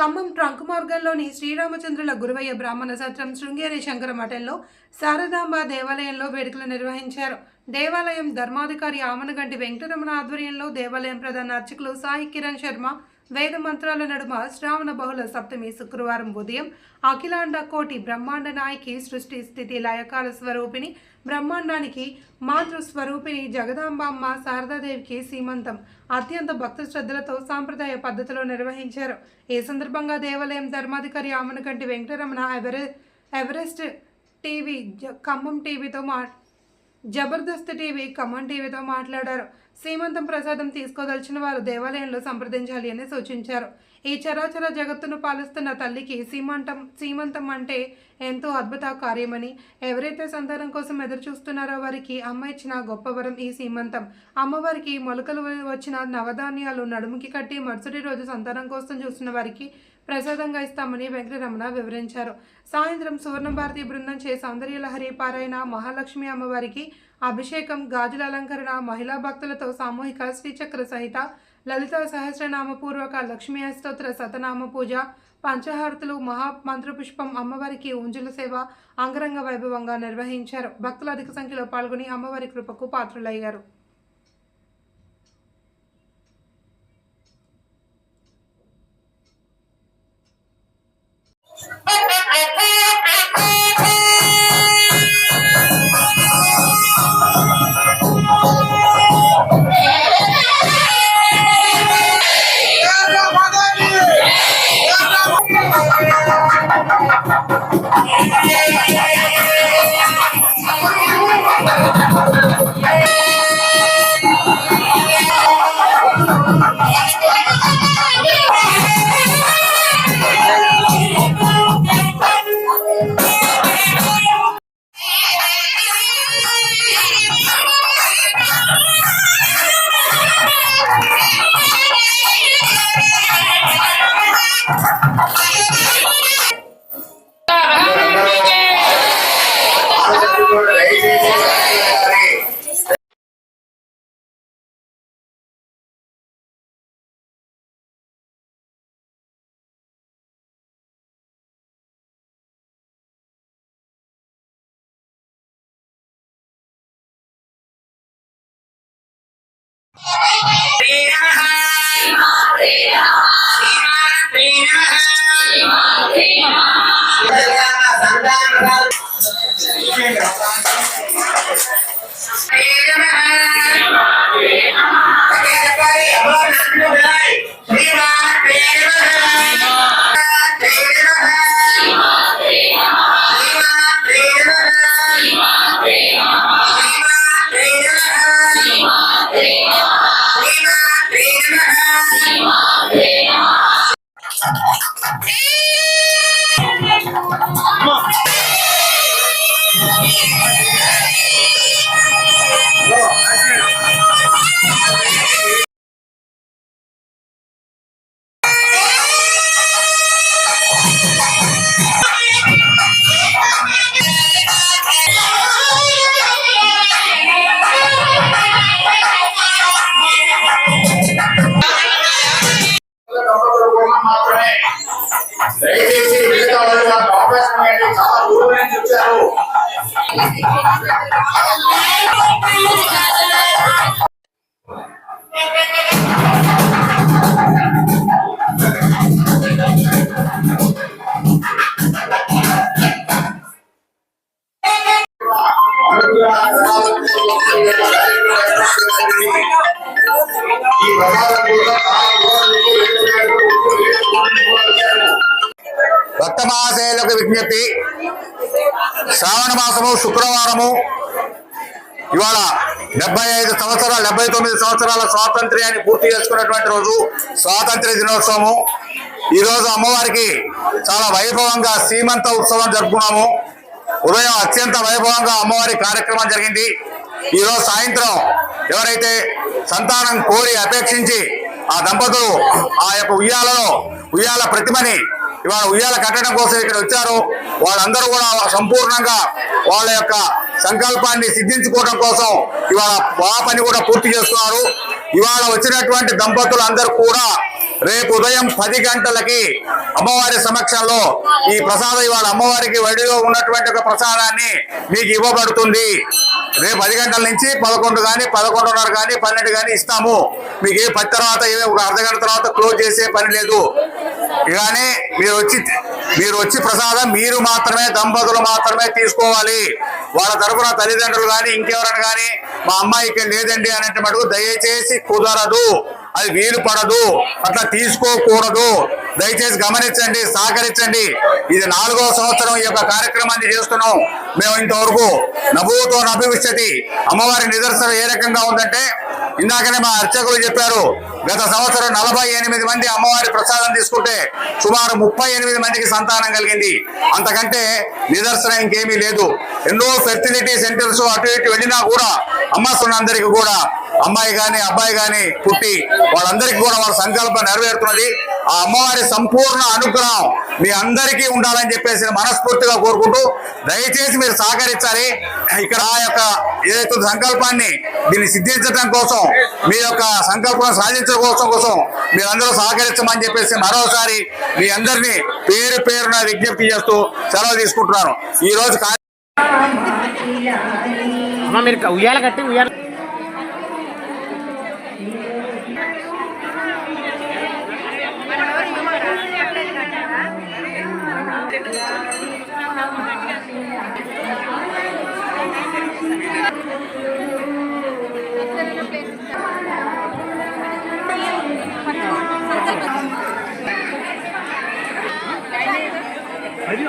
Khammam trunk మార్గంలోని శ్రీరామచంద్రుల గురువయ్య బ్రాహ్మణ సత్రం శృంగేరి శంకర మఠంలో శారదాంబ దేవాలయంలో వేడుకలు నిర్వహించారు. దేవాలయం ధర్మాధికారి ఆమనగంటి వెంకటరమణ ఆధ్వర్యంలో దేవాలయం ప్రధాన అర్చకులు సాయి కిరణ్ శర్మ వేద మంత్రాల నడుమ శ్రావణ బహుళ సప్తమి శుక్రవారం ఉదయం అఖిలాండ కోటి బ్రహ్మాండ నాయకి సృష్టి స్థితి లయకాల స్వరూపిణి బ్రహ్మాండానికి మాతృ స్వరూపిణి జగదాంబామ్మ శారదాదేవికి సీమంతం. అత్యంత భక్త శ్రద్ధలతో సాంప్రదాయ పద్ధతిలో నిర్వహించారు. ఈ సందర్భంగా దేవాలయం ధర్మాధికారి ఆమనగంటి వెంకటరమణ ఎవరె ఎవరెస్ట్ టీవీ ఖమ్మం టీవీతో మా జబర్దస్త్ టీవీ ఖమ్మం టీవీతో మాట్లాడారు. సీమంతం ప్రసాదం తీసుకోదలిచిన వారు దేవాలయంలో సంప్రదించాలి అని సూచించారు. ఈ చరాచర జగత్తును పాలిస్తున్న తల్లికి సీమంతం సీమంతం అంటే ఎంతో అద్భుత కార్యమని ఎవరైతే సంతానం కోసం ఎదురు చూస్తున్నారో వారికి అమ్మ ఇచ్చిన గొప్ప వరం ఈ సీమంతం. అమ్మవారికి మొలకలు వచ్చిన నవధాన్యాలు నడుముకి కట్టి మరుసటి రోజు సంతానం కోసం చూస్తున్న వారికి ప్రసాదంగా ఇస్తామని వెంకటరమణ వివరించారు. సాయంత్రం సువర్ణ భారతి బృందం చే సౌందర్యలహరి పారాయణ మహాలక్ష్మి అమ్మవారికి అభిషేకం గాజుల అలంకరణ మహిళా భక్తులతో సామూహిక శ్రీచక్ర సహిత లలిత సహస్రనామపూర్వక లక్ష్మీ అష్టోత్ర శతనామ పూజ పంచహారతులు మహామంత్రపుష్పం అమ్మవారికి ఉంజుల సేవ అంగరంగ వైభవంగా నిర్వహించారు. భక్తులు అధిక సంఖ్యలో పాల్గొని అమ్మవారి కృపకు పాత్రులయ్యారు. Oh, my God. మాత్రమే చెప్పి శ్రావణ మాసము శుక్రవారము ఇవాళ డెబ్బై ఐదు సంవత్సరాలు డెబ్బై తొమ్మిది సంవత్సరాల స్వాతంత్ర్యాన్ని పూర్తి చేసుకున్నటువంటి రోజు స్వాతంత్ర్య దినోత్సవము. ఈరోజు అమ్మవారికి చాలా వైభవంగా సీమంత ఉత్సవం జరుపుకున్నాము. ఉదయం అత్యంత వైభవంగా అమ్మవారి కార్యక్రమం జరిగింది. ఈ రోజు సాయంత్రం ఎవరైతే సంతానం కోరి అపేక్షించి ఆ దంపతులు ఆ యొక్క ఉయ్యాలలో ఉయ్యాల ప్రతిమని ఇవాళ ఉయ్యాల కట్టడం కోసం ఇక్కడ వచ్చారు. వాళ్ళందరూ కూడా సంపూర్ణంగా వాళ్ళ యొక్క సంకల్పాన్ని సిద్ధించుకోవడం కోసం ఇవాళ ఆ పని కూడా పూర్తి చేస్తున్నారు. ఇవాళ వచ్చినటువంటి దంపతులు అందరూ కూడా రేపు ఉదయం పది గంటలకి అమ్మవారి సమక్షంలో ఈ ప్రసాదం ఇవాళ అమ్మవారికి వడిలో ఉన్నటువంటి ఒక ప్రసాదాన్ని మీకు ఇవ్వబడుతుంది. రేపు పది గంటల నుంచి పదకొండు కానీ పదకొండున్నర కానీ పన్నెండు కానీ ఇస్తాము. మీకు ఏ పది తర్వాత ఏ ఒక అర్ధ గంట తర్వాత క్లోజ్ చేసే పని లేదు. కానీ మీరు వచ్చి మీరు వచ్చి ప్రసాదం మీరు మాత్రమే దంపతులు మాత్రమే తీసుకోవాలి. వాళ్ళ తరపున తల్లిదండ్రులు కానీ ఇంకెవరైనా కానీ మా అమ్మాయి ఇక్కడ లేదండి అని మటుకు దయచేసి కుదరదు. అది వీలు పడదు. అట్లా తీసుకోకూడదు. దయచేసి గమనించండి సహకరించండి. ఇది నాలుగో సంవత్సరం ఈ యొక్క కార్యక్రమాన్ని చేస్తున్నాం. మేము ఇంతవరకు నభూతో నభివిష్యతి అమ్మవారి నిదర్శనం ఏ రకంగా ఉందంటే ఇందాకనే మా అర్చకులు చెప్పారు గత సంవత్సరం నలభై ఎనిమిది మంది అమ్మవారి ప్రసాదం తీసుకుంటే సుమారు ముప్పై ఎనిమిది మందికి సంతానం కలిగింది. అంతకంటే నిదర్శనం ఇంకేమీ లేదు. ఎన్నో ఫెర్టిలిటీ సెంటర్స్ అటు ఇటు వెళ్ళినా కూడా అమ్మస్తున్నందరికీ కూడా అమ్మాయి కానీ అబ్బాయి కానీ పుట్టి వాళ్ళందరికీ కూడా వాళ్ళ సంకల్పం నెరవేరుతున్నది. ఆ అమ్మవారి సంపూర్ణ అనుగ్రహం మీ అందరికీ ఉండాలని చెప్పేసి మనస్ఫూర్తిగా కోరుకుంటూ దయచేసి మీరు సహకరించాలి. ఇక్కడ ఆ యొక్క ఏదైతే సంకల్పాన్ని దీన్ని సిద్ధించడం కోసం మీ యొక్క సంకల్పం సాధించడం కోసం కోసం మీరందరూ సహకరించమని చెప్పేసి మరోసారి మీ అందరినీ పేరు పేరున విజ్ఞప్తి చేస్తూ సెలవు తీసుకుంటున్నాను. ఈ రోజు మీరు ఉయ్యాల కట్టి ఉయ్యాల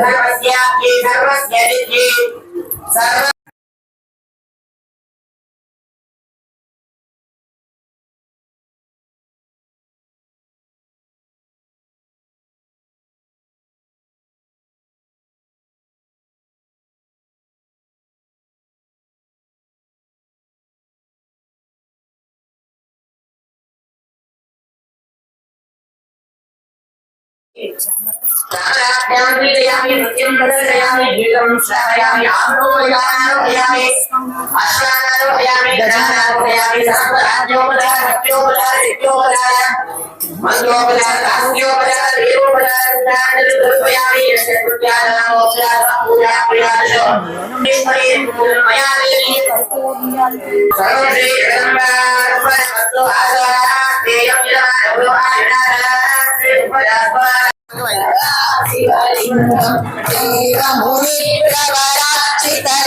गजारोहयामि सर्वराज्योपचार सर्वे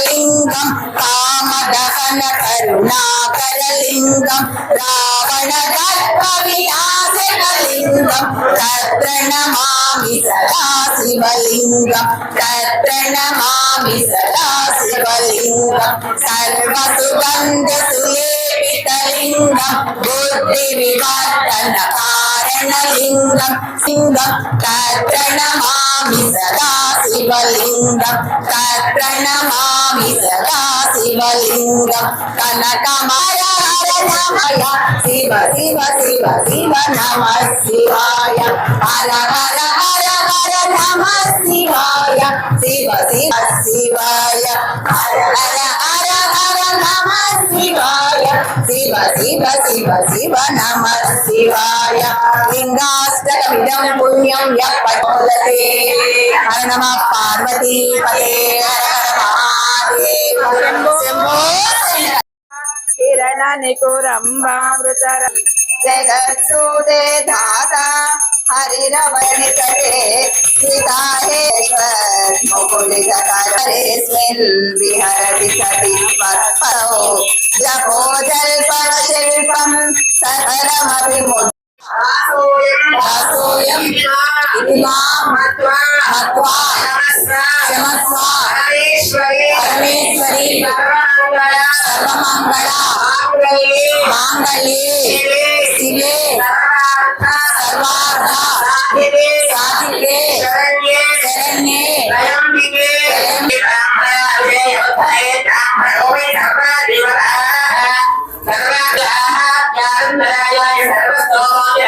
லிங்கம் காமதகன கருணாகரலிங்கம் ராவண கற்பவியாசகலிங்கம் தத்ரணமாமி சதா சிவலிங்கம் தத்ரணமாமி சதா சிவலிங்கம் சர்வ சுகந்த சுலே ஏகலிங்கம் புத்தி விவர்த்தன காரணலிங்கம் சிங்கம் கத்ரணமாமி சதா சிவலிங்கம் கத்ரணமாமி சதா சிவலிங்கம் கனகமர நமய சிவ சிவ சிவ சிவ நம சிவாய ஹர ஹர ஹர ஹர நம சிவாய சிவ சிவ சிவாய ஹர ஹர నమ శివాయ శివ శివ శివ శివ నమ శివాయ లింగాష్టకమిదం పుణ్యం యపతే హర నమ పార్వతీ పదే హర శంభో కిరణని కురంబామృతరం हरि रवण करे पिताहेश्वर मुकुलितरेस्मिन् विहरति सति मत्परौ जपो जल्पशिल्पं सकलमपि मुसूयं मत्वा मत्वा चमत्वा परमेश्वरी। परमेश्वरी। सर्वमङ्गला। माङ्गल्ये शिवे। सर्वार्थ సర్వాధ్యాత్మ్యానందరాయ సర్వస్తోమాయ